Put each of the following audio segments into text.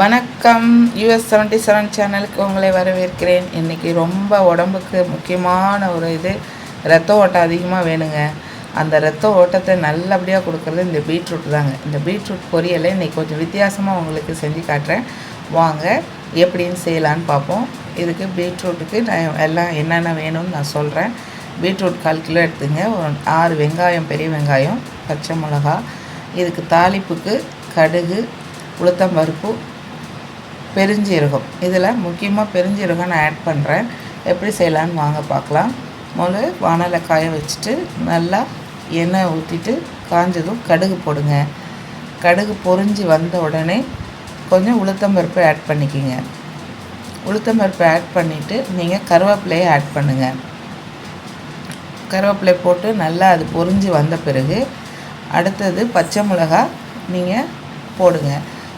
வணக்கம். US seventy seven சேனலுக்கு உங்களை வரவேற்கிறேன். இன்றைக்கி ரொம்ப உடம்புக்கு முக்கியமான ஒரு இது. ரத்த ஓட்டம் அதிகமாக வேணுங்க. அந்த ரத்த ஓட்டத்தை நல்லபடியாக கொடுக்குறது இந்த பீட்ரூட் தாங்க. இந்த பீட்ரூட் பொரியலை இன்றைக்கி கொஞ்சம் வித்தியாசமாக உங்களுக்கு செஞ்சு காட்டுறேன். வாங்க எப்படின்னு செய்யலான்னு பார்ப்போம். இதுக்கு பீட்ரூட்டுக்கு நான் எல்லாம் என்னென்ன வேணும்னு நான் சொல்கிறேன் பீட்ரூட் கால் கிலோ எடுத்துங்க. ஒரு ஆறு வெங்காயம் பெரிய வெங்காயம் பச்சை மிளகா. இதுக்கு தாளிப்புக்கு கடுகு உளுத்தம்பருப்பு பெருஞ்சீரகம். இதில் முக்கியமாக பெருஞ்சீரகம் நான் ஆட் பண்ணுறேன் எப்படி செய்யலான்னு வாங்க பார்க்கலாம். முதல்ல வானலை காய வச்சுட்டு நல்லா எண்ணெய் ஊற்றிட்டு காஞ்சதும் கடுகு போடுங்க. கடுகு பொரிஞ்சு வந்த உடனே கொஞ்சம் உளுத்தம்பருப்பு ஆட் பண்ணிக்கிங்க. உளுத்தம்பருப்பு ஆட் பண்ணிவிட்டு நீங்கள் கருவேப்பிலையை ஆட் பண்ணுங்கள் கருவேப்பிலை போட்டு நல்லா அது பொறிஞ்சு வந்த பிறகு அடுத்தது பச்சை மிளகா நீங்கள் போடுங்க.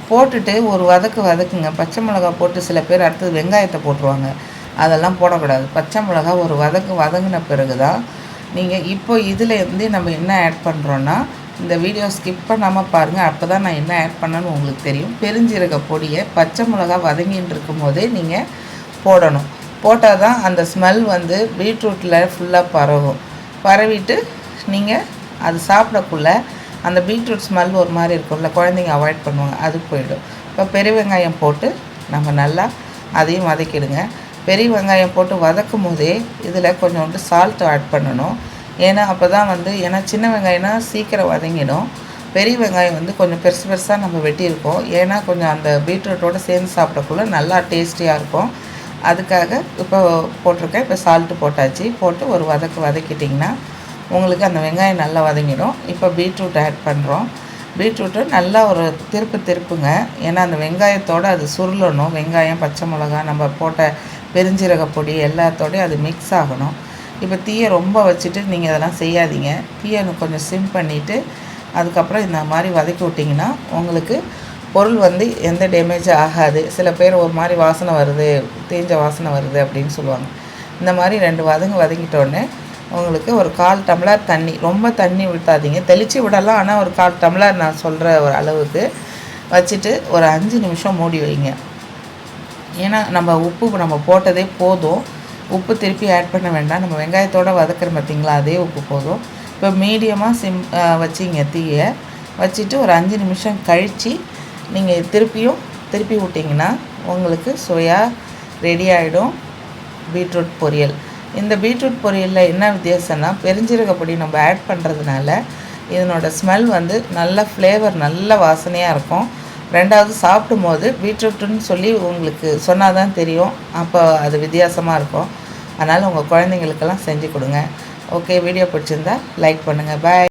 போட்டுட்டு ஒரு வதக்கு வதக்குங்க. பச்சை மிளகா போட்டு சில பேர் அடுத்தது வெங்காயத்தை போட்டுருவாங்க. அதெல்லாம் போடக்கூடாது. பச்சை மிளகா ஒரு வதக்கு வதங்கின பிறகு தான் நீங்கள் இப்போ இதில் இருந்து நம்ம என்ன ஆட் பண்ணுறோன்னா இந்த வீடியோ ஸ்கிப் பண்ணாமல் பாருங்கள் அப்போ தான் நான் என்ன ஆட் பண்ணேன்னு உங்களுக்கு தெரியும். பெருஞ்சீரக பொடியை பச்சை மிளகா வதங்கின்னு இருக்கும் போதே நீங்கள் போடணும். போட்டால் தான் அந்த ஸ்மெல் வந்து பீட்ரூட்டில் ஃபுல்லாக பரவும். பரவிட்டு நீங்கள் அது சாப்பிடக்குள்ள அந்த பீட்ரூட் ஸ்மெல் ஒரு மாதிரி இருக்கும்ல குழந்தைங்க அவாய்ட் பண்ணுவாங்க அது போயிடும். இப்போ பெரிய வெங்காயம் போட்டு நம்ம நல்லா அதையும் வதக்கிடுங்க. பெரிய வெங்காயம் போட்டு வதக்கும் போதே இதில் கொஞ்சோண்டு சால்ட் ஆட் பண்ணணும். ஏன்னா அப்போ தான் வந்து ஏன்னா சின்ன வெங்காயம்னா சீக்கிரம் வதங்கிடும். பெரிய வெங்காயம் வந்து கொஞ்சம் பெருசு பெருசாக நம்ம வெட்டியிருக்கோம். ஏன்னா கொஞ்சம் அந்த பீட்ரூட்டோடு சேர்ந்து சாப்பிடக்குள்ள நல்லா டேஸ்டியாக இருக்கும். அதுக்காக இப்போ போட்டிருக்கேன் இப்போ சால்ட்டு போட்டாச்சு. போட்டு ஒரு வதக்கு வதக்கிட்டிங்கன்னா உங்களுக்கு அந்த வெங்காயம் நல்லா வதங்கிடும். இப்போ பீட்ரூட் ஆட் பண்ணுறோம் பீட்ரூட்டு நல்லா ஒரு திருப்பு திருப்புங்க. ஏன்னா அந்த வெங்காயத்தோடு அது சுருளணும். வெங்காயம் பச்சை மிளகா நம்ம போட்ட பெருஞ்சீரக பொடி எல்லாத்தோடையும் அது மிக்ஸ் ஆகணும். இப்போ தீயை ரொம்ப வச்சுட்டு நீங்கள் அதெல்லாம் செய்யாதீங்க. தீயை கொஞ்சம் சிம் பண்ணிவிட்டு அதுக்கப்புறம் இந்த மாதிரி வதக்கி விட்டிங்கன்னா உங்களுக்கு பொருள் வந்து எந்த டேமேஜும் ஆகாது. சில பேர் ஒரு மாதிரி வாசனை வருது தேஞ்ச வாசனை வருது அப்படின்னு சொல்லுவாங்க. இந்த மாதிரி ரெண்டு வதங்க வதங்கிட்டோடனே உங்களுக்கு ஒரு கால் டம்ளர் தண்ணி ரொம்ப தண்ணி ஊற்றாதீங்க தெளித்து விடலாம் ஆனால் ஒரு கால் டம்ளர் நான் சொல்கிற ஒரு அளவுக்கு வச்சுட்டு ஒரு அஞ்சு நிமிஷம் மூடி வைங்க. ஏன்னா நம்ம உப்பு நம்ம போட்டதே போதும். உப்பு திருப்பி ஆட் பண்ண வேண்டாம். நம்ம வெங்காயத்தோடு வதக்கிற பார்த்திங்களா அதே உப்பு போதும். இப்போ மீடியமாக சிம் வச்சிங்க தீயை. வச்சுட்டு ஒரு அஞ்சு நிமிஷம் கழித்து நீங்கள் திருப்பியும் திருப்பி விட்டிங்கன்னா உங்களுக்கு சுவையாக ரெடி ஆகிடும் பீட்ரூட் பொரியல். இந்த பீட்ரூட் பொரியலில் என்ன வித்தியாசம்னா பெருஞ்சீரக பொடி நம்ம ஆட் பண்ணுறதுனால இதனோட ஸ்மெல் வந்து நல்ல ஃப்ளேவர் நல்ல வாசனையாக இருக்கும். ரெண்டாவது சாப்பிடும் போது பீட்ரூட்டுன்னு சொல்லி உங்களுக்கு சொன்னால் தான் தெரியும். அப்போ அது வித்தியாசமாக இருக்கும். அதனால் உங்கள் குழந்தைங்களுக்கெல்லாம் செஞ்சு கொடுங்க. ஓகே வீடியோ பிடிச்சிருந்தா லைக் பண்ணுங்கள் பாய்